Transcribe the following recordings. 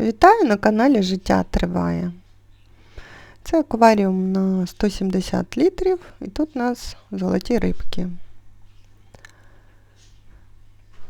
Вітаю на каналі Життя Триває. Це акваріум на 170 літрів і тут у нас золоті рибки.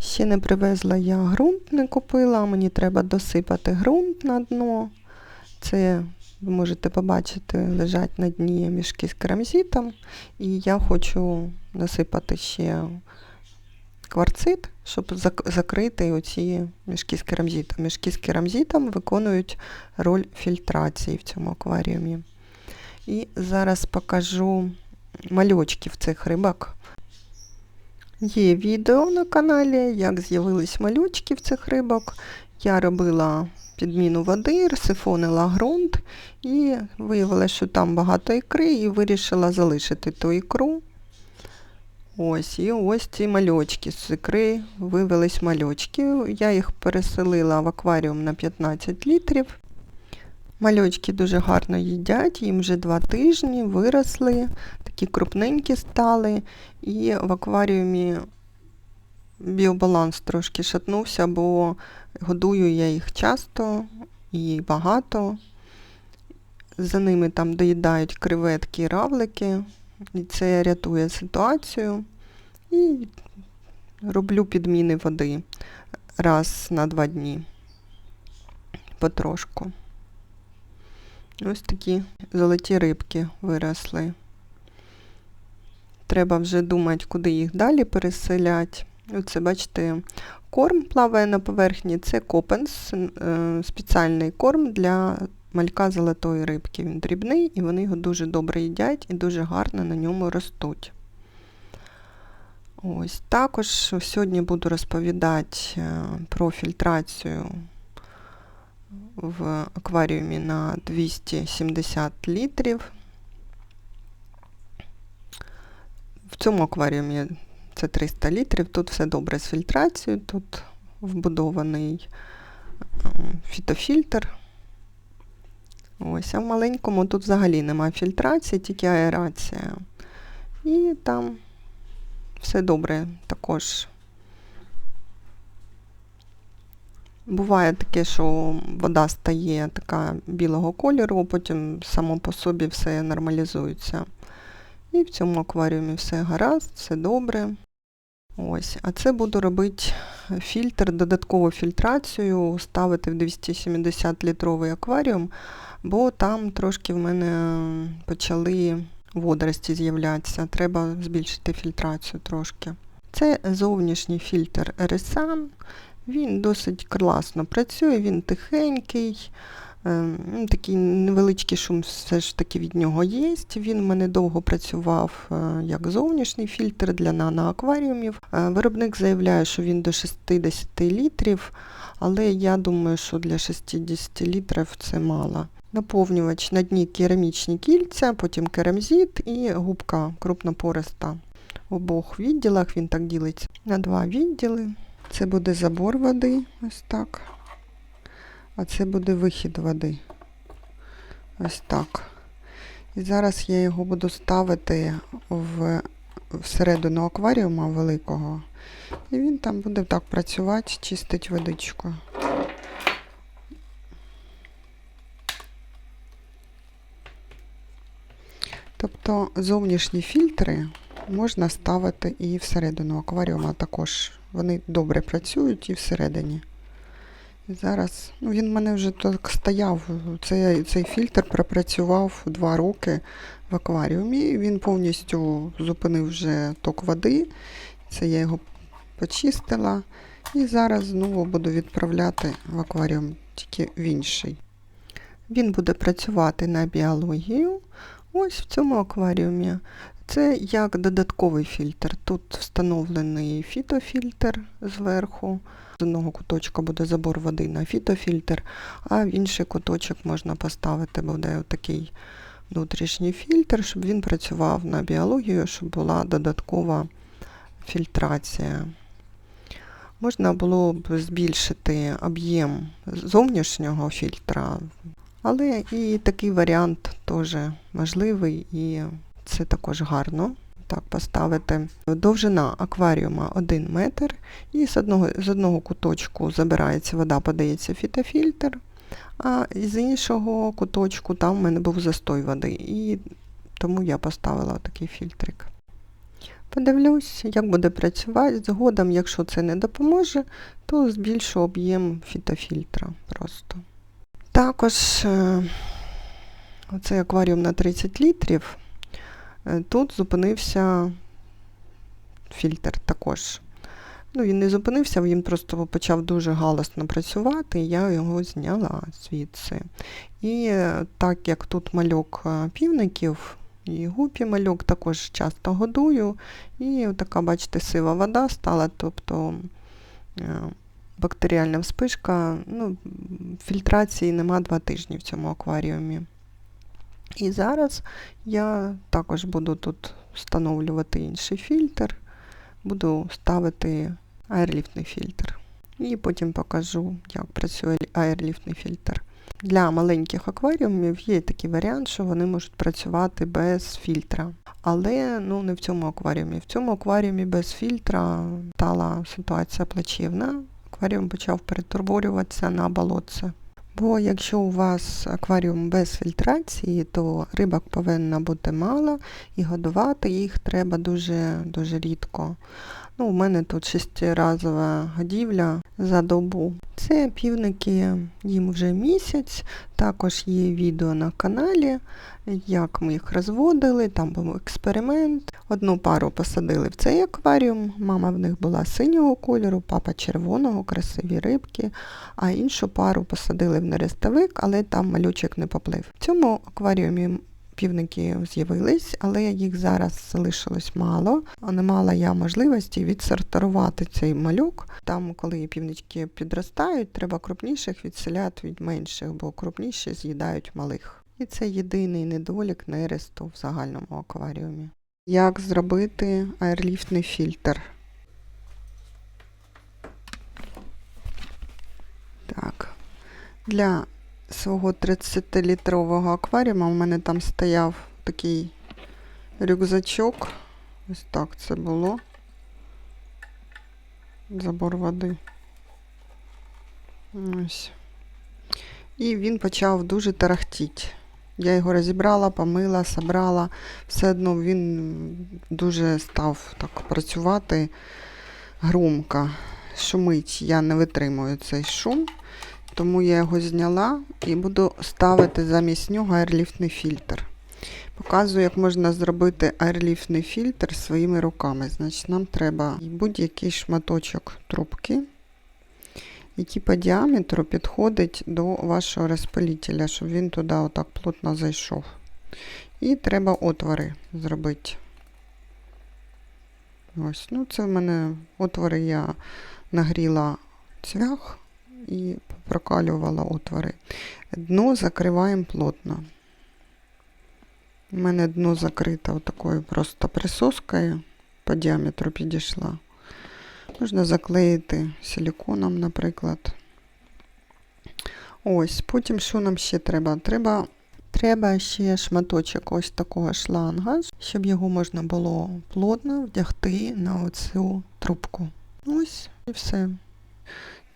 Ще не привезла я ґрунт, не купила, мені треба досипати ґрунт на дно. Це, ви можете побачити, лежать на дні мішки з керамзитом. І я хочу насипати ще кварцит, щоб зак- закрити оці мішки з керамзитом. Мішки з керамзитом виконують роль фільтрації в цьому акваріумі. І зараз покажу мальочків цих рибок. Є відео на каналі, як з'явились малючки в цих рибок. Я робила підміну води, розсифонила ґрунт і виявила, що там багато ікри, і вирішила залишити ту ікру. Ось, і ось ці мальочки з ікри вивелись мальочки. Я їх переселила в акваріум на 15 літрів. Мальочки дуже гарно їдять, їм вже два тижні, виросли, такі крупненькі стали. І в акваріумі біобаланс трошки шатнувся, бо годую я їх часто і багато. За ними там доїдають креветки і равлики. І це рятує ситуацію. І роблю підміни води раз на два дні. Потрошку. Ось такі золоті рибки виросли. Треба вже думати, куди їх далі переселяти. Оце, бачите, корм плаває на поверхні. Це копенс, е, спеціальний корм для малька золотої рибки. Він дрібний і вони його дуже добре їдять і дуже гарно на ньому ростуть. Ось Також сьогодні буду розповідати е, про фільтрацію в акваріумі на 270 літрів. В цьому акваріумі це 300 літрів, тут все добре з фільтрацією, тут вбудований е, фітофільтр. Ось, а в маленькому тут взагалі немає фільтрації, тільки аерація. І там все добре також. Буває таке, що вода стає така білого кольору, потім само по собі все нормалізується. І в цьому акваріумі все гаразд, все добре. Ось, А це буду робити фільтр, додаткову фільтрацію, ставити в 270-літровий акваріум, бо там трошки в мене почали водорості з'являтися. Треба збільшити фільтрацію трошки. Це зовнішній фільтр RSAN. Він досить класно працює, він тихенький. Е, такий невеличкий шум все ж таки від нього є. Він в мене довго працював е, як зовнішній фільтр для наноакваріумів. Е, виробник заявляє, що він до 60 літрів, але я думаю, що для 60 літрів це мало. Наповнювач на дні керамічні кільця, потім керамзит і губка крупнопориста. В обох відділах він так ділиться на два відділи. Це буде забор води, ось так. А це буде вихід води. Ось так. І зараз я його буду ставити в, всередину акваріума великого. І він там буде так працювати, чистить водичку. Тобто зовнішні фільтри можна ставити і всередину акваріума також. Вони добре працюють і всередині. Зараз, ну він в мене вже так стояв, цей, цей фільтр пропрацював два роки в акваріумі. Він повністю зупинив вже ток води. Це я його почистила. І зараз знову буду відправляти в акваріум, тільки в інший. Він буде працювати на біологію. Ось в цьому акваріумі. Це як додатковий фільтр. Тут встановлений фітофільтр зверху. З одного куточка буде забор води на фітофільтр, а в інший куточок можна поставити буде такий внутрішній фільтр, щоб він працював на біологію, щоб була додаткова фільтрація. Можна було б збільшити об'єм зовнішнього фільтра, але і такий варіант теж можливий і це також гарно. Так, поставити довжина акваріума 1 метр, і з одного з одного куточку забирається вода, подається фітофільтр, А з іншого куточку там в мене був застой води, і тому я поставила такий фільтрик. Подивлюсь, як буде працювати. Згодом, якщо це не допоможе, то збільшу об'єм фітофільтра просто. Також е, оцей акваріум на 30 літрів. Е, Тут зупинився фільтр також. Ну, він не зупинився, він просто почав дуже галасно працювати, і я його зняла звідси. І е, так як тут мальок півників, і гупі мальок також часто годую, і така, бачите, сива вода стала, тобто бактеріальна вспишка, ну, фільтрації нема два тижні в цьому акваріумі. І зараз я також буду тут встановлювати інший фільтр, буду ставити аерліфтний фільтр. І потім покажу, як працює аерліфтний фільтр. Для маленьких акваріумів є такий варіант, що вони можуть працювати без фільтра. Але ну, не в цьому акваріумі. В цьому акваріумі без фільтра стала ситуація плачевна. Акваріум почав перетворюватися на болотце. Бо якщо у вас акваріум без фільтрації, то рибок повинна бути мало і годувати їх треба дуже, дуже рідко. Ну, у мене тут шестиразова годівля за добу. Це півники, їм вже місяць. Також є відео на каналі, як ми їх розводили, там був експеримент. Одну пару посадили в цей акваріум, мама в них була синього кольору, папа червоного, красиві рибки, а іншу пару посадили в нерестовик, але там малючок не поплив. В цьому акваріумі півники з'явились, але їх зараз залишилось мало. Не мала я можливості відсортувати цей малюк. Там, коли півнички підростають, треба крупніших відселяти від менших, бо крупніші з'їдають малих. І це єдиний недолік нересту в загальному акваріумі. Як зробити аерліфтний фільтр? Так. Для свого 30-літрового акваріума у мене там стояв такий рюкзачок. Ось так це було. Забор води. Ось. І він почав дуже тарахтіти. Я його розібрала, помила, собрала. Все одно він дуже став так працювати громко. Шумить, я не витримую цей шум. Тому я його зняла і буду ставити замість нього аерліфтний фільтр. Показую, як можна зробити аерліфтний фільтр своїми руками. Значить, нам треба будь-який шматочок трубки, який по діаметру підходить до вашого розпилителя, щоб він туди отак плотно зайшов. І треба отвори зробити. Ось, ну це в мене отвори я нагріла цвях і прокалювала отвори. Дно закриваємо плотно. У мене дно закрите отакою просто присоскою по діаметру підійшла. Можна заклеїти силіконом, наприклад. Ось, потім що нам ще треба? Треба Треба ще шматочок ось такого шланга, щоб його можна було плотно вдягти на оцю трубку. Ось і все.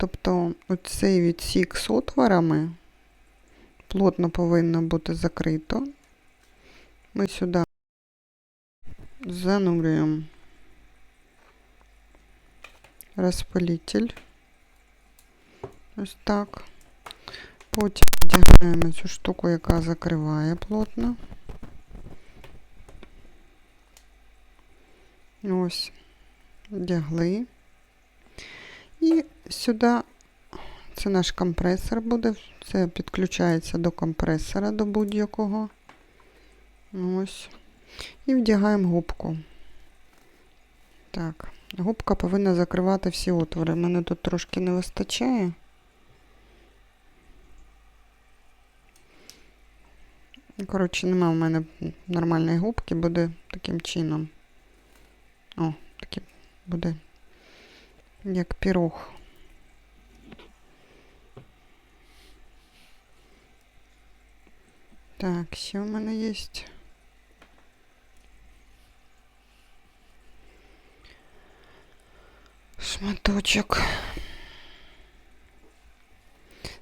Тобто оцей відсік з отворами плотно повинно бути закрито. Ми сюди занурюємо розпилитель. Ось так. Потім вдягаємо цю штуку, яка закриває плотно. Ось, вдягли. І сюди це наш компресор буде. Це підключається до компресора, до будь-якого. Ось. І вдягаємо губку. Так, губка повинна закривати всі отвори. Мене тут трошки не вистачає. Коротше, нема в мене нормальної губки, буде таким чином. О, таке буде як пірог. Так, ще в мене є. Шматочок.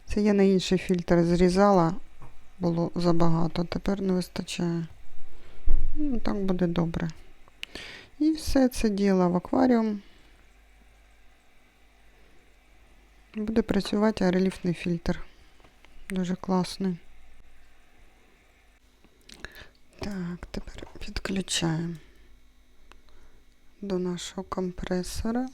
Це я на інший фільтр зрізала, було забагато, тепер не вистачає. Ну, так буде добре. І все це діло в акваріум. Буде працювати аероліфтний фільтр. Дуже класний. Так, тепер підключаємо до нашого компресора.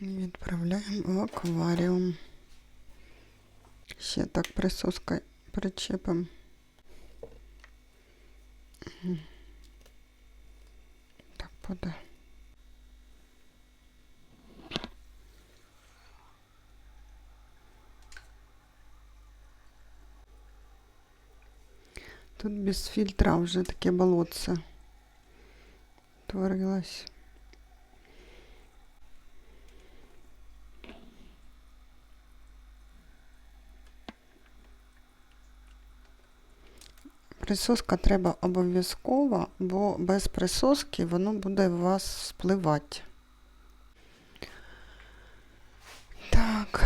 І відправляємо в акваріум. Ще так присоскою причепимо. Мгм. Так буде. Тут без фільтра вже таке болотце творилось. Присоска треба обов'язково, бо без присоски воно буде у вас спливати. Так.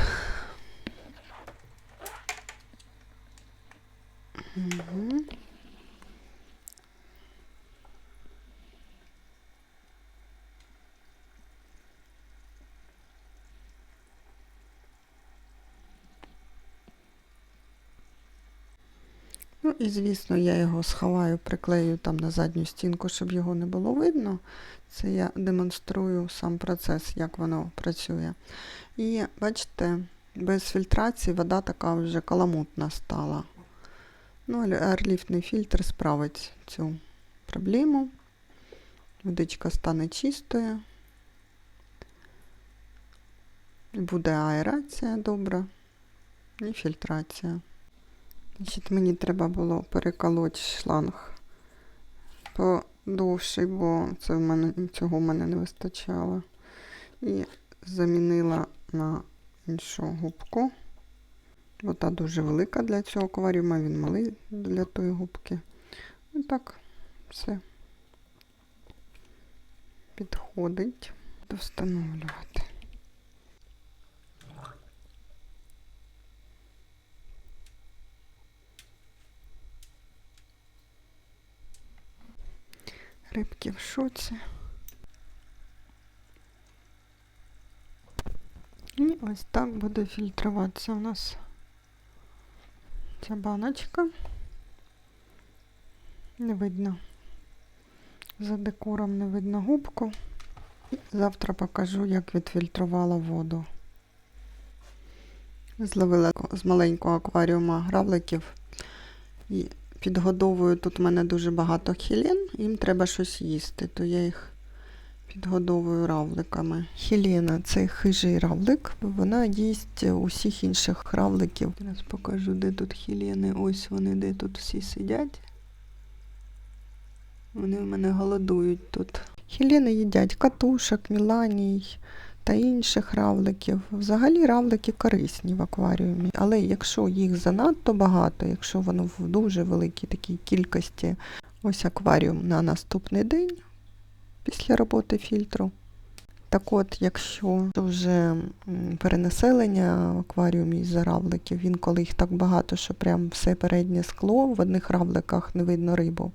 Угу. І звісно, я його сховаю, приклею там на задню стінку, щоб його не було видно. Це я демонструю сам процес, як воно працює. І бачите, без фільтрації вода така вже каламутна стала. Ну, але фільтр справить цю проблему. Водичка стане чистою. Буде аерація добра і фільтрація. Значить, мені треба було переколоти шланг подовший, бо це в мене, цього в мене не вистачало. І замінила на іншу губку. Бо та дуже велика для цього акваріума, він малий для тої губки. І так, все підходить. Буду Рибки в шоці. І ось так буде фільтруватися у нас ця баночка. Не видно. За декором не видно губку. Завтра покажу, як відфільтрувала воду. Зловила з маленького акваріума гравликів і підгодовую. Тут в мене дуже багато хілін, їм треба щось їсти, то я їх підгодовую равликами. Хілена це хижий равлик, вона їсть усіх інших равликів. Зараз покажу, де тут хілени. Ось вони, де тут всі сидять. Вони в мене голодують тут. Хілени їдять катушок, міланій та інших равликів. Взагалі равлики корисні в акваріумі, але якщо їх занадто багато, якщо воно в дуже великій такій кількості, ось акваріум на наступний день після роботи фільтру. Так от, якщо вже перенаселення в акваріумі з равликів, він коли їх так багато, що прям все переднє скло, в одних равликах не видно рибу,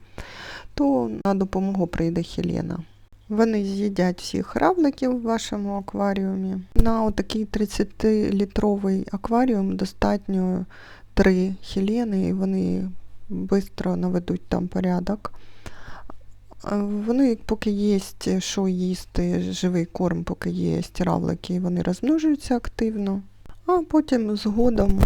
то на допомогу прийде Хелена. Вони з'їдять всіх равликів в вашому акваріумі. На отакий 30-літровий акваріум достатньо 3 хелени, і вони швидко наведуть там порядок. Вони, поки є що їсти, живий корм, поки є равлики, вони розмножуються активно, а потім згодом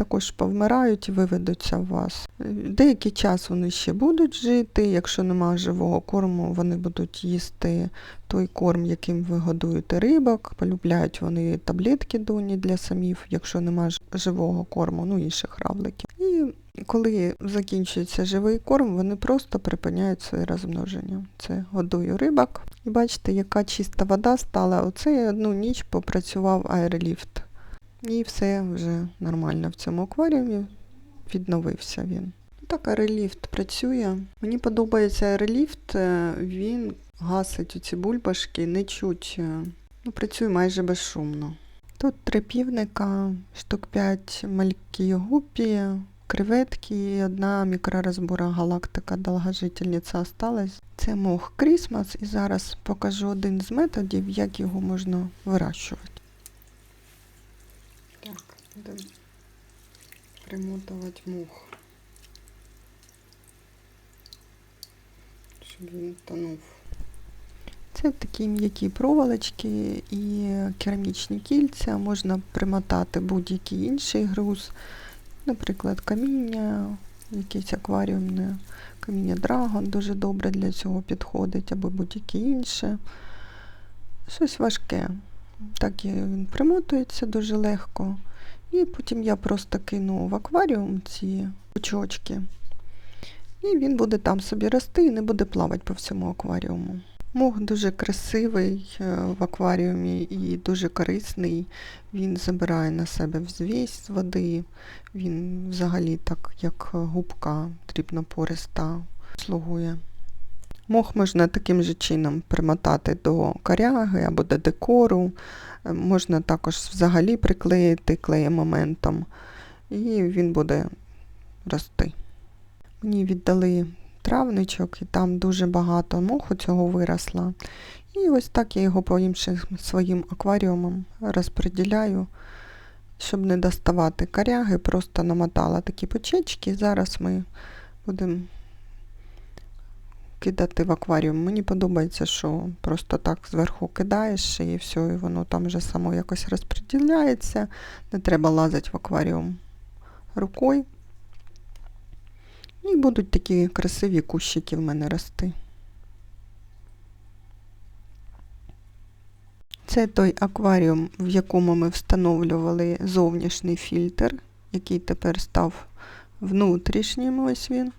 також повмирають і виведуться в вас. Деякий час вони ще будуть жити, якщо немає живого корму, вони будуть їсти той корм, яким ви годуєте рибок, полюбляють вони таблетки доні для самів, якщо немає живого корму, ну інших равликів. І коли закінчується живий корм, вони просто припиняють своє розмноження. Це годую рибок. І бачите, яка чиста вода стала. Оце одну ніч попрацював аероліфт. І все вже нормально в цьому акваріумі. Відновився він. Так, аероліфт працює. Мені подобається аероліфт, е, він гасить оці бульбашки, не чуть. е, Ну, працює майже безшумно. Тут три півника, штук 5 малькі гупі, креветки і одна мікророзбора галактика довгожительниця осталась. Це мох Крісмас і зараз покажу один з методів, як його можна вирощувати. Так, будемо примотувати мох. Щоб він тонув. Це такі м'які проволочки і керамічні кільця. Можна примотати будь-який інший груз, наприклад, каміння, якесь акваріумне, каміння Драгон дуже добре для цього підходить, або будь-яке інше. Щось важке. Так він примотується дуже легко. І потім я просто кину в акваріум ці очочки. І він буде там собі рости і не буде плавати по всьому акваріуму. Мох дуже красивий е, в акваріумі і дуже корисний. Він забирає на себе взвість з води. Він взагалі так, як губка дрібнопориста, слугує. Мох можна таким же чином примотати до коряги або до декору. Е, Можна також взагалі приклеїти клеємоментом, і він буде рости. Мені віддали травничок, і там дуже багато моху цього виросло. І ось так я його по іншим своїм акваріумам розподіляю, щоб не доставати коряги, просто намотала такі почечки. Зараз ми будемо кидати в акваріум. Мені подобається, що просто так зверху кидаєш і все, і воно там вже само якось розподіляється. Не треба лазити в акваріум рукою. І будуть такі красиві кущики в мене рости. Це той акваріум, в якому ми встановлювали зовнішній фільтр, який тепер став внутрішнім, ось він.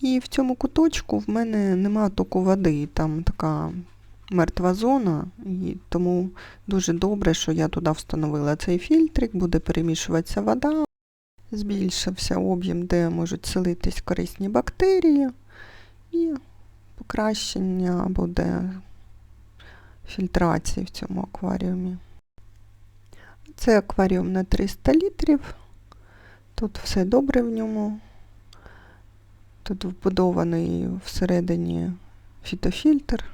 І в цьому куточку в мене нема току води, там така мертва зона, і тому дуже добре, що я туди встановила цей фільтрик, буде перемішуватися вода, збільшився об'єм, де можуть селитись корисні бактерії, і покращення буде фільтрації в цьому акваріумі. Це акваріум на 300 літрів. Тут все добре в ньому. Тут вбудований всередині фітофільтр.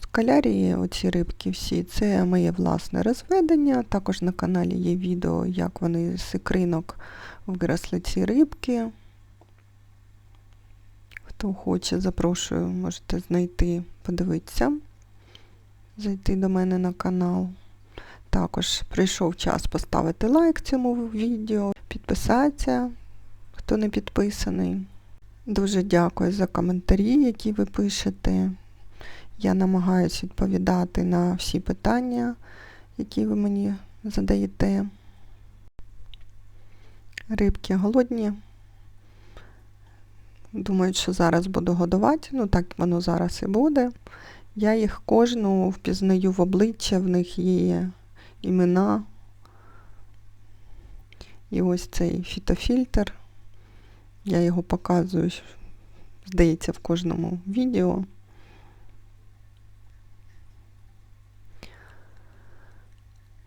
Скалярії, оці рибки всі, це моє власне розведення. Також на каналі є відео, як вони з ікринок виросли ці рибки. Хто хоче, запрошую, можете знайти, подивитися, зайти до мене на канал. Також прийшов час поставити лайк цьому відео, підписатися, хто не підписаний. Дуже дякую за коментарі, які ви пишете. Я намагаюся відповідати на всі питання, які ви мені задаєте. Рибки голодні. Думають, що зараз буду годувати, ну так воно зараз і буде. Я їх кожну впізнаю в обличчя, в них є імена. І ось цей фітофільтр. Я його показую, здається, в кожному відео.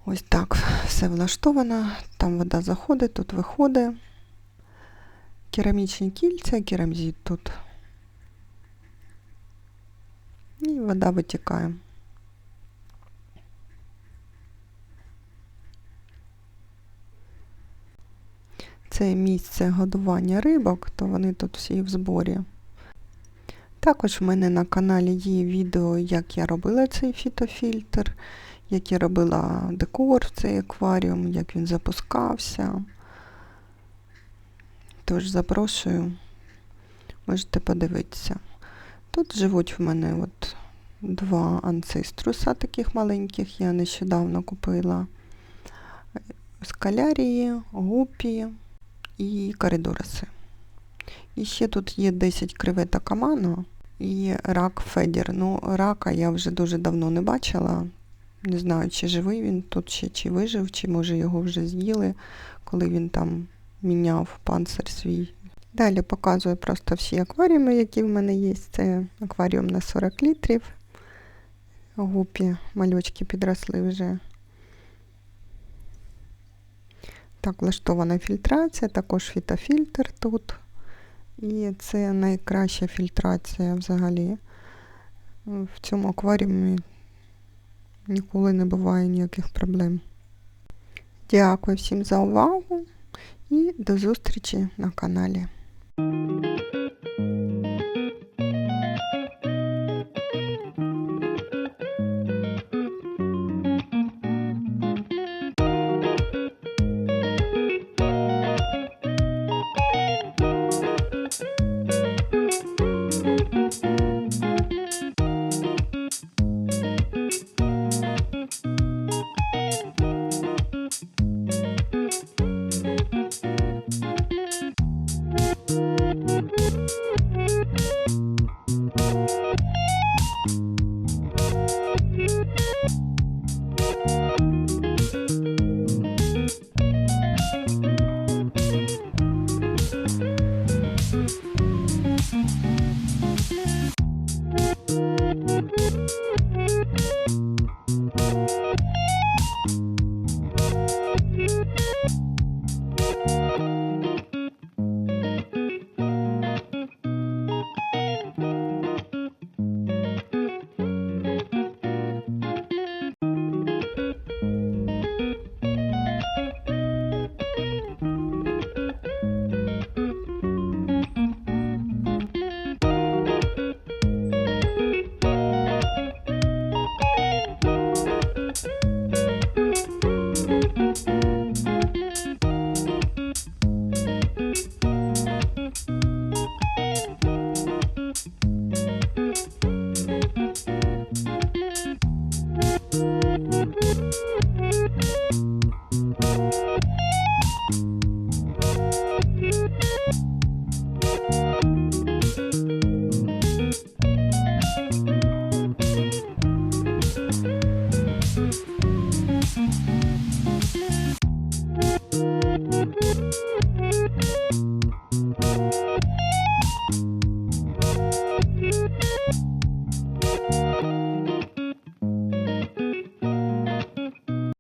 Ось так все влаштовано. Там вода заходить, тут виходить. Керамічні кільця, керамзит тут. І вода витікає. Це місце годування рибок, то вони тут всі в зборі. Також в мене на каналі є відео, як я робила цей фітофільтр, як я робила декор в цей акваріум, як він запускався. Тож запрошую, можете подивитися. Тут живуть в мене от два анциструса таких маленьких, я нещодавно купила. Скалярії, гупі і коридораси. І ще тут є 10 креветок амано і рак Федір. Ну, рака я вже дуже давно не бачила. Не знаю, чи живий він тут ще, чи вижив, чи може його вже з'їли, коли він там міняв панцир свій. Далі показую просто всі акваріуми, які в мене є. Це акваріум на 40 літрів. Гупі малючки підросли вже. Так, влаштована фільтрація, також фітофільтр тут. І це найкраща фільтрація взагалі. В цьому акваріумі ніколи не буває ніяких проблем. Дякую всім за увагу і до зустрічі на каналі.